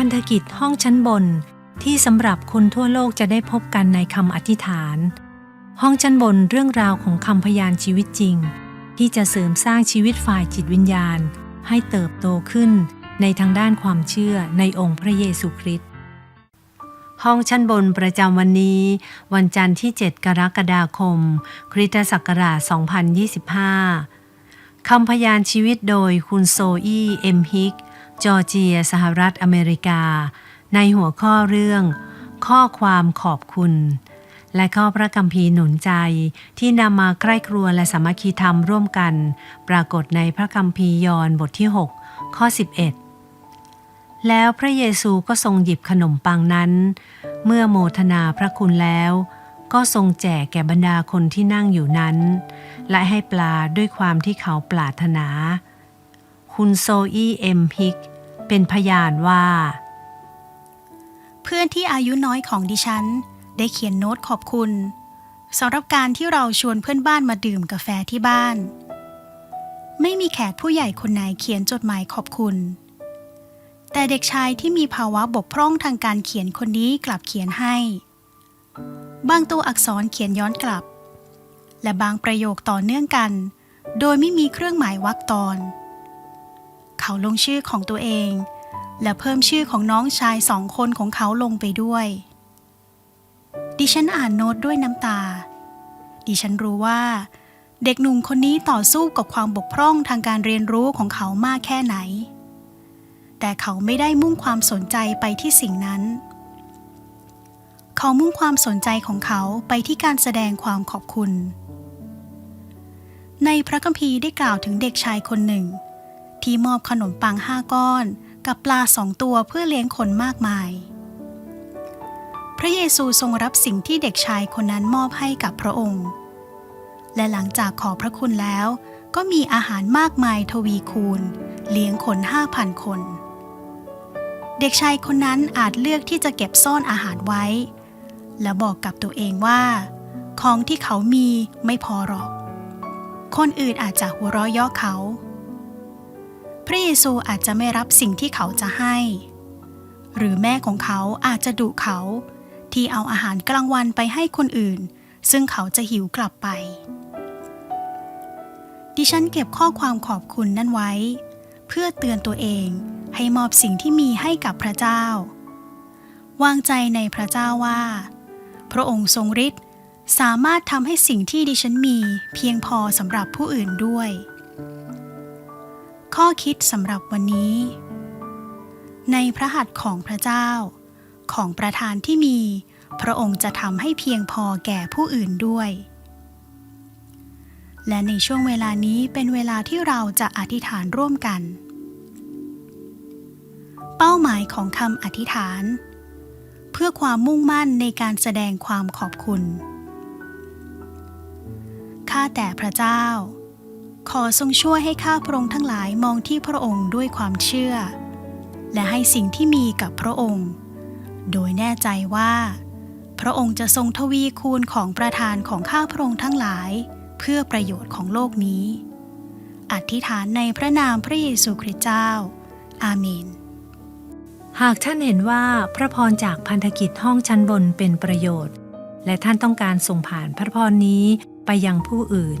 พันธกิจห้องชั้นบน ที่สำหรับคนทั่วโลกจะได้พบกันในคำอธิษฐาน ห้องชั้นบนเรื่องราวของคำพยานชีวิตจริง ที่จะเสริมสร้างชีวิตฝ่ายจิตวิญญาณ ให้เติบโตขึ้นในทางด้านความเชื่อในองค์พระเยซูคริสต์ห้องชั้นบนประจำวันนี้ วันจันทร์ที่ 7 กรกฎาคม คริสตศักราช 2025คำพยานชีวิตโดยคุณโซอี้เอ็มฮิก จอร์เจีย สหรัฐอเมริกา ในหัวข้อเรื่อง ข้อความขอบคุณ และข้อพระคัมภีร์หนุนใจที่นำมาใกล้ครัวและสามัคคีธรรมร่วมกัน ปรากฏในพระคัมภีร์ยอนบทที่ 6 ข้อ 11 แล้วพระเยซูก็ทรงหยิบขนมปังนั้น เมื่อโมทนาพระคุณแล้วก็ทรงแจกแก่บรรดาคนที่นั่งอยู่นั้น และให้ปลาด้วยความที่เขาปรารถนา คุณโซอี้เอ็มพิก เป็นพยานว่า เพื่อนที่อายุน้อยของดิฉัน ได้เขียนโน้ตขอบคุณสำหรับการที่เราชวนเพื่อนบ้านมาดื่มกาแฟที่บ้าน ไม่มีแขกผู้ใหญ่คนไหนเขียนจดหมายขอบคุณ แต่เด็กชายที่มีภาวะบกพร่องทางการเขียนคนนี้กลับเขียนให้ บางตัวอักษรเขียนย้อนกลับ และบางประโยคต่อเนื่องกัน โดยไม่มีเครื่องหมายวรรคตอน เขาลงชื่อของตัวเอง และเพิ่มชื่อของน้องชายสองคนของเขาลงไปด้วย ดิฉันอ่านโน้ตด้วยน้ำตา ดิฉันรู้ว่า เด็กหนุ่มคนนี้ต่อสู้กับความบกพร่องทางการเรียนรู้ของเขามากแค่ไหน แต่เขาไม่ได้มุ่งความสนใจไปที่สิ่งนั้น เขามุ่งความสนใจของเขาไปที่การแสดงความขอบคุณในพระคัมภีร์ได้กล่าวถึงเด็กชายคนหนึ่ง ที่มอบขนมปังห้าก้อน กับปลาสองตัวเพื่อเลี้ยงคนมากมาย พระเยซูทรงรับสิ่งที่เด็กชายคนนั้นมอบให้กับพระองค์ และหลังจากขอบพระคุณแล้ว ก็มีอาหารมากมายทวีคูณ เลี้ยงคนห้าพันคน เด็กชายคนนั้นอาจเลือกที่จะเก็บซ่อนอาหารไว้ และบอกกับตัวเองว่า ของที่เขามีไม่พอหรอก คนอื่นอาจจะหัวเราะเย่อเขา พระเยซูอาจจะไม่รับสิ่งที่เขาจะให้ หรือแม่ของเขาอาจจะดุเขา ที่เอาอาหารกลางวันไปให้คนอื่น ซึ่งเขาจะหิวกลับไป ดิฉันเก็บข้อความขอบคุณนั่นไว้ เพื่อเตือนตัวเองให้มอบสิ่งที่มีให้กับพระเจ้า วางใจในพระเจ้าว่า พระองค์ทรงฤทธิ์สามารถทำให้สิ่งที่ดิฉันมีเพียงพอสำหรับผู้อื่นด้วย ข้อคิดสำหรับวันนี้ ในพระหัตถ์ของพระเจ้า ของประธานที่มี พระองค์จะทำให้เพียงพอแก่ผู้อื่นด้วย และในช่วงเวลานี้เป็นเวลาที่เราจะอธิษฐานร่วมกัน เป้าหมายของคำอธิษฐาน เพื่อความมุ่งมั่นในการแสดงความขอบคุณ ข้าแต่พระเจ้า ขอทรงช่วยให้ข้าพระองค์ทั้งหลายมองที่พระองค์ด้วยความเชื่อ และให้สิ่งที่มีกับพระองค์ โดยแน่ใจว่า พระองค์จะทรงทวีคูณของประทานของข้าพระองค์ทั้งหลาย เพื่อประโยชน์ของโลกนี้ อธิษฐานในพระนามพระเยซูคริสต์เจ้า อาเมน หากท่านเห็นว่าพระพรจากพันธกิจห้องชั้นบนเป็นประโยชน์ และท่านต้องการส่งผ่านพระพรนี้ไปยังผู้อื่น